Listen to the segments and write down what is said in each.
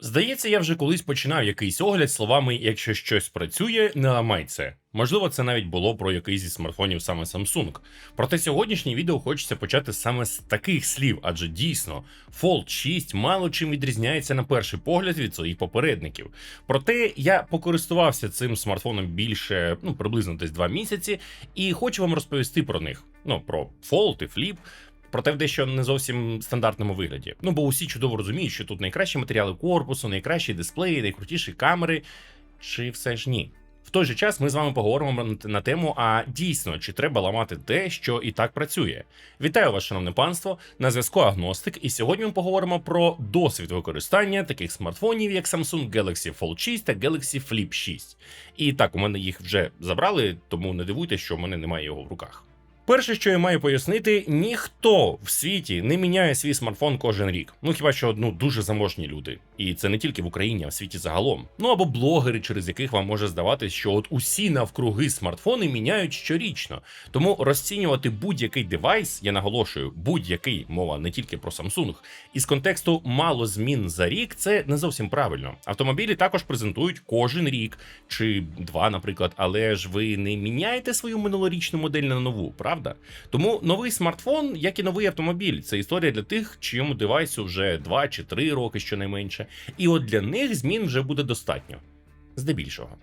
Здається, я вже колись починав якийсь огляд словами якщо щось працює, не ламай це. Можливо, це навіть було про якийсь зі смартфонів саме Samsung. Проте сьогоднішнє відео хочеться почати саме з таких слів, адже дійсно Fold 6 мало чим відрізняється на перший погляд від своїх попередників. Проте я покористувався цим смартфоном більше, ну приблизно десь два місяці, і хочу вам розповісти про них. Ну про Fold і Flip, Проте в дещо не зовсім стандартному вигляді. Ну бо усі чудово розуміють, що тут найкращі матеріали корпусу, найкращі дисплеї, найкрутіші камери. Чи все ж ні? В той же час ми з вами поговоримо на тему, а дійсно чи треба ламати те, що і так працює. Вітаю вас, шановне панство! На зв'язку Агностик, і сьогодні ми поговоримо про досвід використання таких смартфонів, як Samsung Galaxy Fold 6 та Galaxy Flip 6. І так, у мене їх вже забрали, тому не дивуйтесь, що в мене немає його в руках. Перше, що я маю пояснити, ніхто в світі не міняє свій смартфон кожен рік. Ну хіба що ну дуже заможні люди, і це не тільки в Україні, а в світі загалом. Ну або блогери, через яких вам може здаватись, що от усі навкруги смартфони міняють щорічно. Тому розцінювати будь-який девайс, я наголошую, будь-який мова не тільки про Samsung, із контексту мало змін за рік, це не зовсім правильно. Автомобілі також презентують кожен рік чи два, наприклад, але ж ви не міняєте свою минулорічну модель на нову, правда? Правда? Тому новий смартфон, як і новий автомобіль, це історія для тих, чиєму девайсу вже 2 чи 3 роки щонайменше. І от для них змін вже буде достатньо. Здебільшого.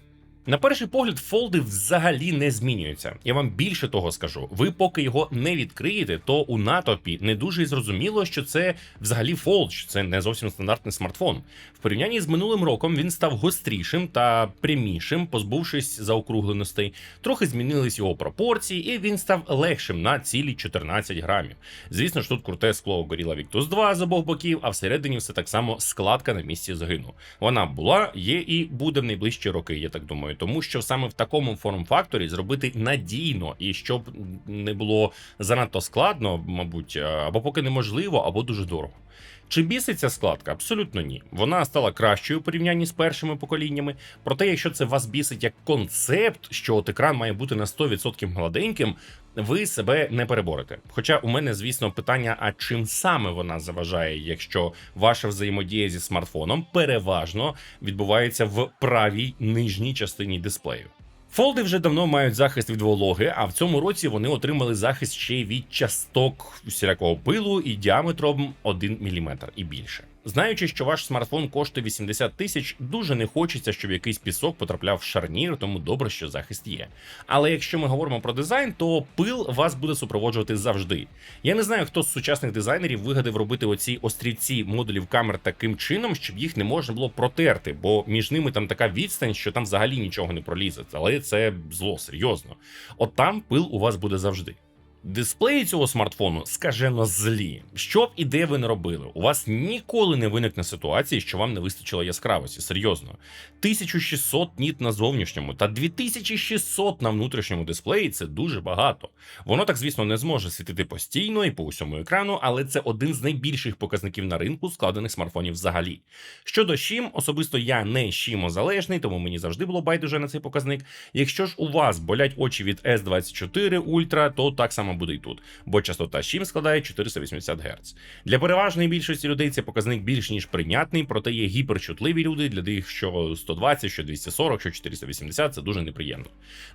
На перший погляд, фолди взагалі не змінюються. Я вам більше того скажу. Ви поки його не відкриєте, то у натовпі не дуже зрозуміло, що це взагалі фолд, що це не зовсім стандартний смартфон. В порівнянні з минулим роком він став гострішим та прямішим, позбувшись заокругленостей. Трохи змінились його пропорції, і він став легшим на цілі 14 грамів. Звісно ж, тут круте скло горіла Victus 2 з обох боків, а всередині все так само складка на місці загину. Вона була, є і буде в найближчі роки, я так думаю тому що саме в такому форм-факторі зробити надійно і щоб не було занадто складно, мабуть, або поки неможливо, або дуже дорого. Чи біситься складка? Абсолютно ні. Вона стала кращою у порівнянні з першими поколіннями. Проте, якщо це вас бісить як концепт, що от екран має бути на 100% гладеньким, ви себе не переборете. Хоча у мене, звісно, питання: а чим саме вона заважає, якщо ваша взаємодія зі смартфоном переважно відбувається в правій нижній частині дисплею? Фолди вже давно мають захист від вологи, а в цьому році вони отримали захист ще й від часток всілякого пилу і діаметром 1 мм і більше. Знаючи, що ваш смартфон коштує 80 тисяч, дуже не хочеться, щоб якийсь пісок потрапляв в шарнір, тому добре, що захист є. Але якщо ми говоримо про дизайн, то пил вас буде супроводжувати завжди. Я не знаю, хто з сучасних дизайнерів вигадав робити оці острівці модулів камер таким чином, щоб їх не можна було протерти, бо між ними там така відстань, що там взагалі нічого не пролізе. Але це зло серйозно. От там пил у вас буде завжди. Дисплеї цього смартфону скажено злі. Що б і де ви не робили, у вас ніколи не виникне ситуації, що вам не вистачило яскравості. Серйозно. 1600 ніт на зовнішньому та 2600 на внутрішньому дисплеї це дуже багато. Воно так, звісно, не зможе світити постійно і по усьому екрану, але це один з найбільших показників на ринку складених смартфонів взагалі. Щодо щим, особисто я не щимозалежний, тому мені завжди було байдуже на цей показник. Якщо ж у вас болять очі від S24 Ultra, то так само буде і тут, бо частота щим складає 480 Гц. Для переважної більшості людей це показник більш ніж прийнятний, проте є гіперчутливі люди, для них що 120, що 240, що 480 це дуже неприємно.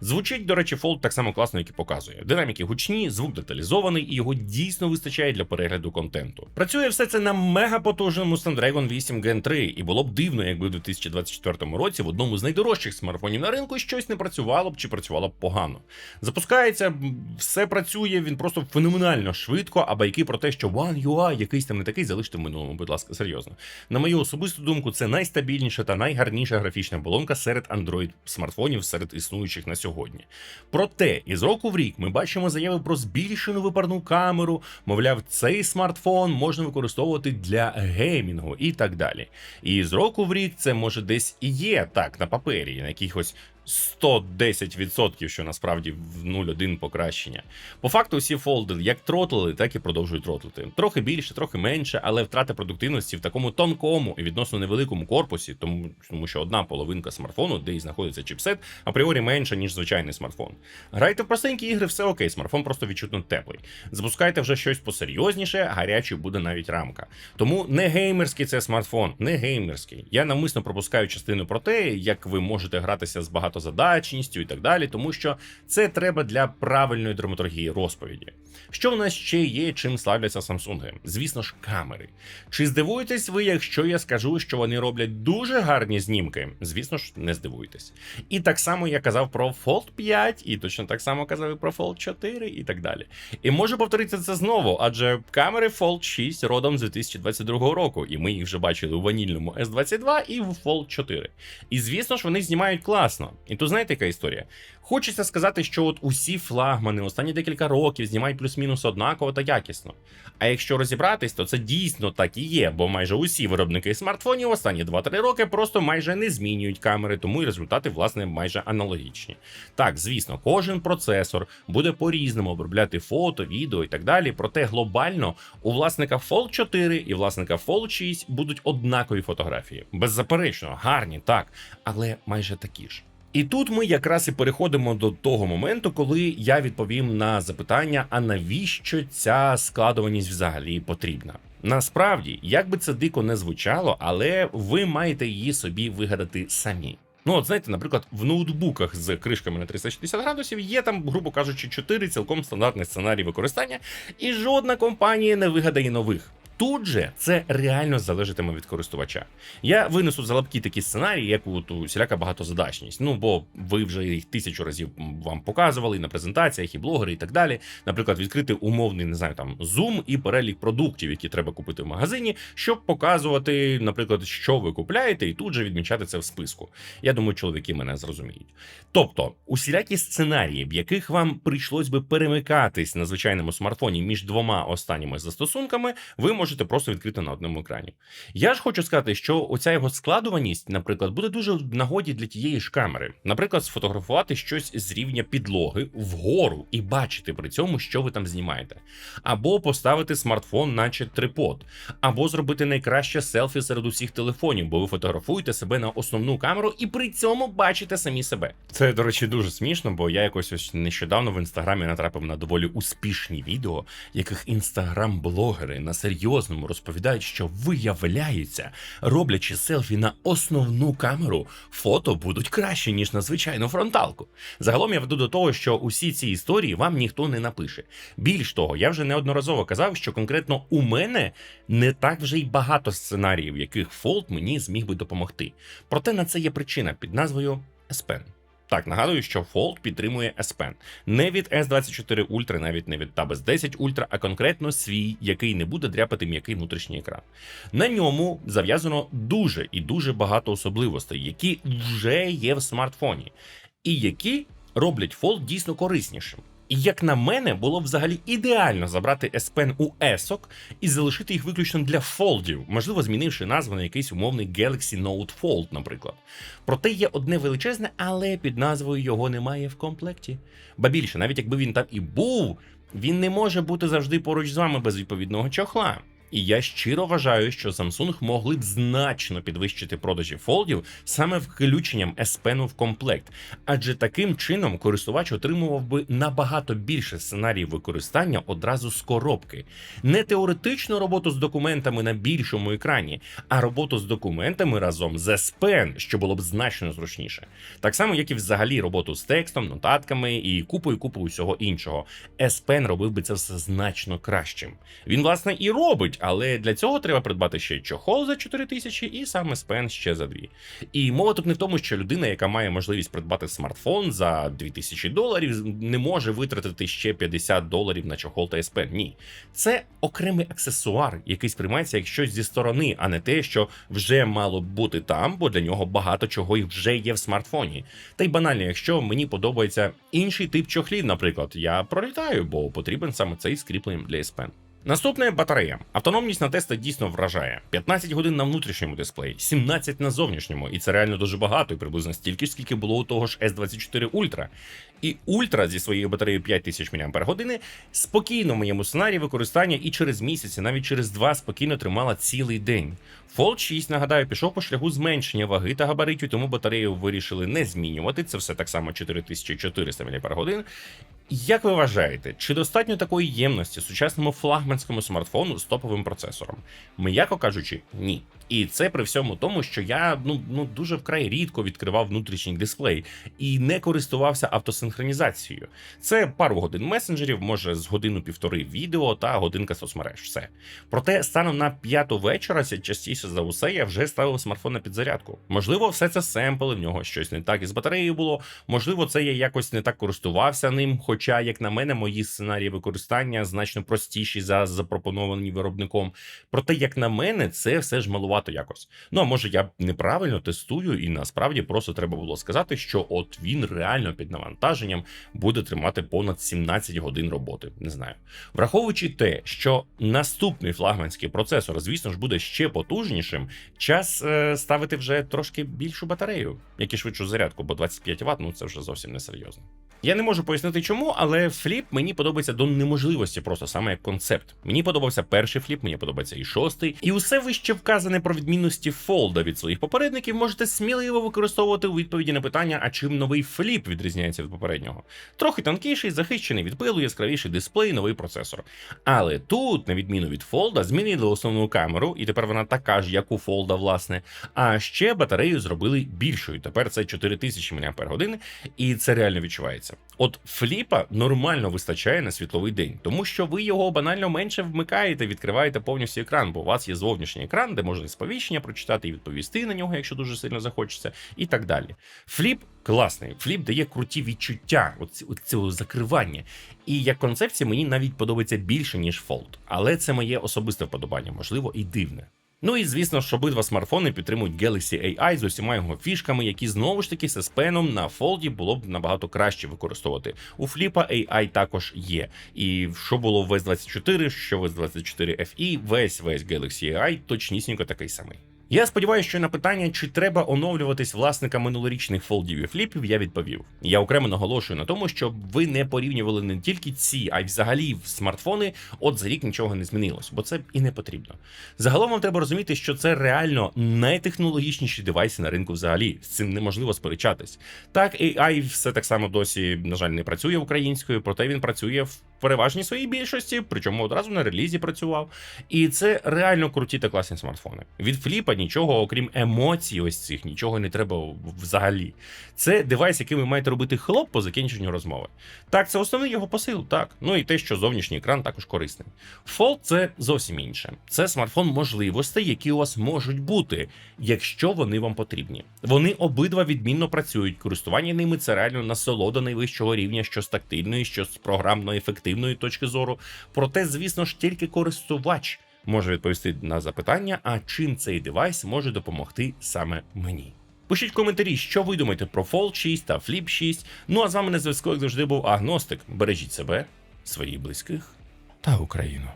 Звучить, до речі, Fold так само класно, як і показує. Динаміки гучні, звук деталізований і його дійсно вистачає для перегляду контенту. Працює все це на мегапотужному Snapdragon 8 Gen 3, і було б дивно, якби в 2024 році в одному з найдорожчих смартфонів на ринку щось не працювало б чи працювало б погано. Запускається, все працює працює він просто феноменально швидко, а байки про те, що One UI якийсь там не такий, залиште в минулому, будь ласка, серйозно. На мою особисту думку, це найстабільніша та найгарніша графічна оболонка серед Android смартфонів серед існуючих на сьогодні. Проте із року в рік ми бачимо заяви про збільшену випарну камеру, мовляв, цей смартфон можна використовувати для геймінгу і так далі. І з року в рік це може десь і є так на папері, на якихось 110%, що насправді в 0,1 покращення. По факту, всі фолди як тротлили, так і продовжують тротлити. Трохи більше, трохи менше, але втрата продуктивності в такому тонкому і відносно невеликому корпусі, тому, тому що одна половинка смартфону, де і знаходиться чіпсет, апріорі менша, ніж звичайний смартфон. Грайте в простенькі ігри, все окей, смартфон просто відчутно теплий. Запускайте вже щось посерйозніше, гарячий буде навіть рамка. Тому не геймерський це смартфон, не геймерський. Я навмисно пропускаю частину про те, як ви можете гратися з багатозадачністю і так далі, тому що це треба для правильної драматургії розповіді. Що в нас ще є, чим славляться Самсунги? Звісно ж, камери. Чи здивуєтесь ви, якщо я скажу, що вони роблять дуже гарні знімки? Звісно ж, не здивуєтесь. І так само я казав про Fold 5, і точно так само казав і про Fold 4 і так далі. І можу повторити це знову, адже камери Fold 6 родом з 2022 року, і ми їх вже бачили у ванільному S22 і в Fold 4. І звісно ж, вони знімають класно. І тут знаєте, яка історія? Хочеться сказати, що от усі флагмани останні декілька років знімають плюс-мінус однаково та якісно. А якщо розібратись, то це дійсно так і є, бо майже усі виробники смартфонів останні 2-3 роки просто майже не змінюють камери, тому і результати, власне, майже аналогічні. Так, звісно, кожен процесор буде по-різному обробляти фото, відео і так далі. Проте глобально у власника Fold 4 і власника Fold 6 будуть однакові фотографії. Беззаперечно, гарні, так, але майже такі ж. І тут ми якраз і переходимо до того моменту, коли я відповім на запитання: а навіщо ця складуваність взагалі потрібна? Насправді, як би це дико не звучало, але ви маєте її собі вигадати самі. Ну, от знаєте, наприклад, в ноутбуках з кришками на 360 градусів є там, грубо кажучи, 4 цілком стандартних сценарії використання, і жодна компанія не вигадає нових. Тут же це реально залежатиме від користувача. Я винесу за лапки такі сценарії, як у всіляка багатозадачність. Ну бо ви вже їх тисячу разів вам показували і на презентаціях, і блогери, і так далі. Наприклад, відкрити умовний, не знаю, там Zoom і перелік продуктів, які треба купити в магазині, щоб показувати, наприклад, що ви купляєте, і тут же відмічати це в списку. Я думаю, чоловіки мене зрозуміють. Тобто, усілякі сценарії, в яких вам прийшлось би перемикатись на звичайному смартфоні між двома останніми застосунками, ви можете просто відкрити на одному екрані. Я ж хочу сказати, що оця його складуваність, наприклад, буде дуже в нагоді для тієї ж камери. Наприклад, сфотографувати щось з рівня підлоги вгору і бачити при цьому, що ви там знімаєте, або поставити смартфон, наче трипод, або зробити найкраще селфі серед усіх телефонів, бо ви фотографуєте себе на основну камеру і при цьому бачите самі себе. Це, до речі, дуже смішно, бо я якось ось нещодавно в інстаграмі натрапив на доволі успішні відео, яких інстаграм-блогери на серйозному розповідають, що виявляється, роблячи селфі на основну камеру, фото будуть краще, ніж на звичайну фронталку. Загалом я веду до того, що усі ці історії вам ніхто не напише. Більш того, я вже неодноразово казав, що конкретно у мене не так вже й багато сценаріїв, яких Fold мені зміг би допомогти. Проте на це є причина під назвою Pen. Так, нагадую, що Fold підтримує S Pen. Не від S24 Ultra, навіть не від Tab S10 Ultra, а конкретно свій, який не буде дряпати м'який внутрішній екран. На ньому зав'язано дуже і дуже багато особливостей, які вже є в смартфоні, і які роблять Fold дійсно кориснішим. І як на мене, було взагалі ідеально забрати S Pen у ESOC і залишити їх виключно для фолдів, можливо, змінивши назву на якийсь умовний Galaxy Note Fold, наприклад. Проте є одне величезне, але під назвою його немає в комплекті. Ба більше, навіть якби він там і був, він не може бути завжди поруч з вами без відповідного чохла. І я щиро вважаю, що Samsung могли б значно підвищити продажі фолдів саме включенням S Pen в комплект, адже таким чином користувач отримував би набагато більше сценаріїв використання одразу з коробки. Не теоретичну роботу з документами на більшому екрані, а роботу з документами разом з S Pen, що було б значно зручніше. Так само, як і взагалі роботу з текстом, нотатками і купою купою усього іншого. S Pen робив би це все значно кращим. Він, власне, і робить але для цього треба придбати ще чохол за 4 тисячі і саме спен ще за 2. І мова тут не в тому, що людина, яка має можливість придбати смартфон за 2000 доларів, не може витратити ще 50 доларів на чохол та спен. Ні, це окремий аксесуар, який сприймається як щось зі сторони, а не те, що вже мало бути там, бо для нього багато чого і вже є в смартфоні. Та й банально, якщо мені подобається інший тип чохлів, наприклад, я пролітаю, бо потрібен саме цей з кріпленням для S. Наступне батарея. Автономність на теста дійсно вражає. 15 годин на внутрішньому дисплеї, 17 на зовнішньому, і це реально дуже багато, і приблизно стільки, ж, скільки було у того ж S24 Ultra. І Ultra зі своєю батареєю 5000 мАч спокійно в моєму сценарії використання і через місяць, і навіть через два спокійно тримала цілий день. Fold 6, нагадаю, пішов по шляху зменшення ваги та габаритів, тому батарею вирішили не змінювати. Це все так само 4400 мАч. Як ви вважаєте, чи достатньо такої ємності сучасному флагманському смартфону з топовим процесором? М'яко кажучи, ні. І це при всьому тому, що я ну ну дуже вкрай рідко відкривав внутрішній дисплей і не користувався автосинхронізацією. Це пару годин месенджерів, може з годину-півтори відео та годинка соцмереж. Все. Проте станом на п'яту вечора, частіше за усе, я вже ставив смартфон на підзарядку. Можливо, все це семпли, в нього щось не так із батареєю було. Можливо, це я якось не так користувався ним. Хоча, як на мене, мої сценарії використання значно простіші за запропоновані виробником. Проте, як на мене, це все ж малувато якось. Ну а може я неправильно тестую, і насправді просто треба було сказати, що от він реально під навантаженням буде тримати понад 17 годин роботи. Не знаю. Враховуючи те, що наступний флагманський процесор, звісно ж, буде ще потужнішим, час е, ставити вже трошки більшу батарею, як і швидшу зарядку, бо 25 Вт, ну це вже зовсім не серйозно. Я не можу пояснити чому, але фліп мені подобається до неможливості, просто саме як концепт. Мені подобався перший фліп, мені подобається і шостий. І усе вище вказане про відмінності фолда від своїх попередників можете сміливо використовувати у відповіді на питання, а чим новий фліп відрізняється від попереднього. Трохи тонкіший, захищений від пилу, яскравіший дисплей, новий процесор. Але тут, на відміну від фолда, змінили основну камеру, і тепер вона така ж, як у фолда, власне. А ще батарею зробили більшою. Тепер це 4000 мАч, і це реально відчувається. От фліпа нормально вистачає на світловий день, тому що ви його банально менше вмикаєте, відкриваєте повністю екран, бо у вас є зовнішній екран, де можна сповіщення прочитати і відповісти на нього, якщо дуже сильно захочеться, і так далі. Фліп класний, фліп дає круті відчуття цього закривання. І як концепція мені навіть подобається більше, ніж Fold. Але це моє особисте вподобання, можливо, і дивне. Ну і звісно ж, обидва смартфони підтримують Galaxy AI з усіма його фішками, які знову ж таки з пеном на фолді було б набагато краще використовувати. У Фліпа AI також є. І що було в S24, що в S24 FE, весь весь Galaxy AI точнісінько такий самий. Я сподіваюся, що на питання, чи треба оновлюватись власникам минулорічних фолдів і фліпів, я відповів. Я окремо наголошую на тому, щоб ви не порівнювали не тільки ці, а й взагалі в смартфони. От за рік нічого не змінилось, бо це і не потрібно. Загалом вам треба розуміти, що це реально найтехнологічніші девайси на ринку взагалі. З цим неможливо сперечатись. Так, AI все так само досі, на жаль, не працює українською, проте він працює в переважній своїй більшості, причому одразу на релізі працював. І це реально круті та класні смартфони. Від фліпа нічого, окрім емоцій, ось цих, нічого не треба взагалі. Це девайс, який ви маєте робити хлоп по закінченню розмови. Так, це основний його посил, так. Ну і те, що зовнішній екран також корисний. Fold – це зовсім інше. Це смартфон можливостей, які у вас можуть бути, якщо вони вам потрібні. Вони обидва відмінно працюють. Користування ними це реально насолода найвищого рівня, що з тактильної, що з програмно-ефективної точки зору. Проте, звісно ж, тільки користувач може відповісти на запитання, а чим цей девайс може допомогти саме мені. Пишіть в коментарі, що ви думаєте про Fold 6 та Flip 6. Ну а з вами на зв'язку, як завжди, був Агностик. Бережіть себе, своїх близьких та Україну.